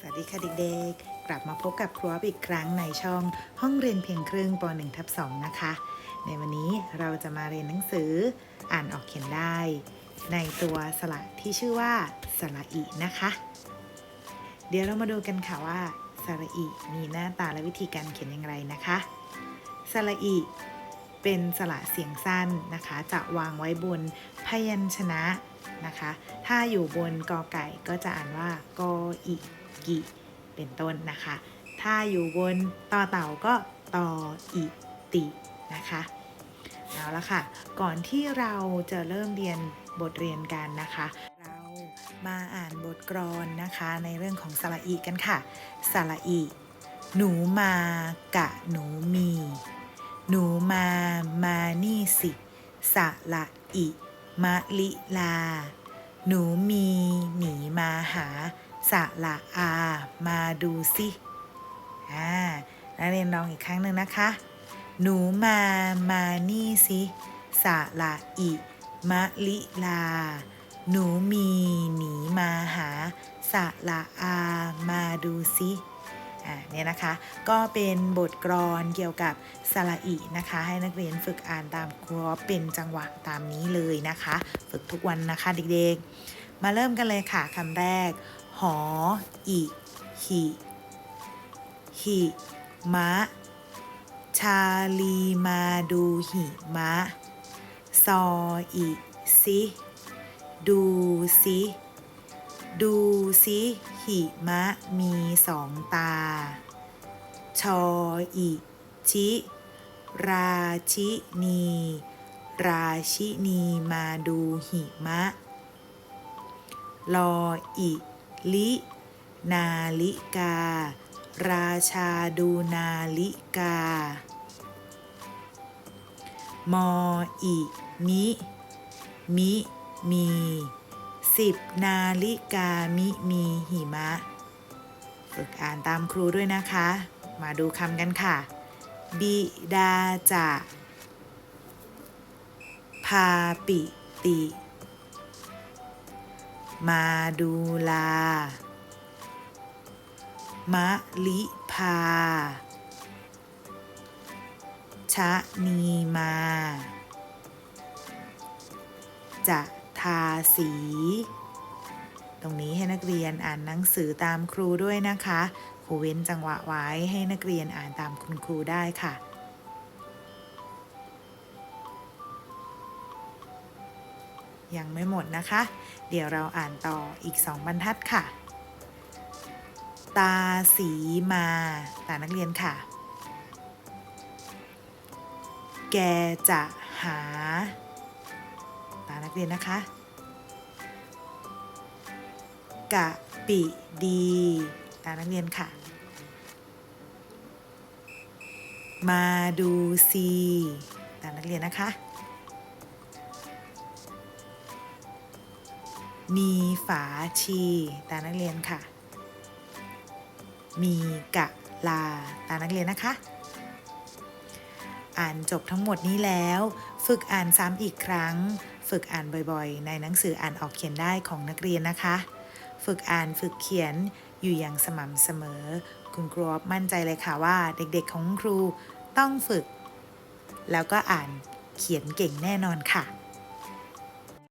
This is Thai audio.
สวัสดีค่ะเด็กๆ กลับมาพบกับครัวอีกครั้งในช่องห้องเรียนเพียงครึ่งป .1 ทับ2นะคะ ในวันนี้เราจะมาเรียนหนังสืออ่านออกเขียนได้ ในตัวสระที่ชื่อว่าสระอีนะคะ เดี๋ยวเรามาดูกันค่ะว่าสระอีมีหน้าตาและวิธีการเขียนอย่างไรนะคะสระอีเป็นสระเสียงสั้นนะคะ จะวางไว้บนพยัญชนะ นะคะ ถ้าอยู่บนกอไก่ก็จะอ่านว่ากออิกิเป็นต้นนะคะ ถ้าอยู่บนต่อเต่าก็ตออิตินะคะเอาละค่ะ ก่อนที่เราจะเริ่มเรียนบทเรียนกันนะคะ เรามาอ่านบทกลอนนะคะ ในเรื่องของสระอีกันค่ะ สระอี หนูมากะหนูมี หนูมามานี่สิสระอี มะลิลา หนูมีหนีมาหาสระอา มาดูสิอ่านักเรียนลองอีกครั้งหนึ่งนะคะ หนูมามานี่สิสระอีมะลิลา หนูมีหนีมาหาสระอา มาดูสิ อ่าเนี่ยนะคะก็เป็นบทกลอนเกี่ยวกับสระอีนะคะ ให้นักเรียนฝึกอ่านตามครัวเป็นจังหวะตามนี้เลยนะคะ ฝึกทุกวันนะคะเด็กๆ มาเริ่มกันเลยค่ะคำแรก หออิหิหิมะ ชาลีมาดูหิมะ ซออิซิ ดูซิ ดูซิหิมะมีสองตา ชออิชิ ราชินี ราชินีมาดูหิมะ ลออิลิ นาลิกา ราชาดูนาลิกา มออิมิ มิมี สิบนาฬิกามิมีหิมะ ฝึกอ่านตามครูด้วยนะคะ มาดูคำกันค่ะ บิดาจะพาปิติ มาดูลามะลิพา ชะนีมา จะ ทาสี ตรงนี้ให้นักเรียนอ่านหนังสือตามครูด้วยนะคะครูเว้นจังหวะไว้ให้นักเรียนอ่านตามคุณครูได้ค่ะยังไม่หมดนะคะ เดี๋ยวเราอ่านต่ออีกสองบรรทัดค่ะ ตาสีมา ตานักเรียนค่ะ แกจะหาตา นักเรียนนะคะ กะปิดีตานักเรียนค่ะ มาดูซีตานักเรียนนะคะ มีฝาชีตานักเรียนค่ะ มีกะลาตานักเรียนนะคะ อ่านจบทั้งหมดนี้แล้ว ฝึกอ่านซ้ำอีกครั้ง ฝึกอ่านบ่อยๆ ในหนังสืออ่านออกเขียนได้ของนักเรียนนะคะ ฝึกอ่านฝึกเขียนอยู่อย่างสม่ำเสมอ คุณครูมั่นใจเลยค่ะว่า เด็กๆของครูต้องฝึก แล้วก็อ่านเขียนเก่งแน่นอนค่ะ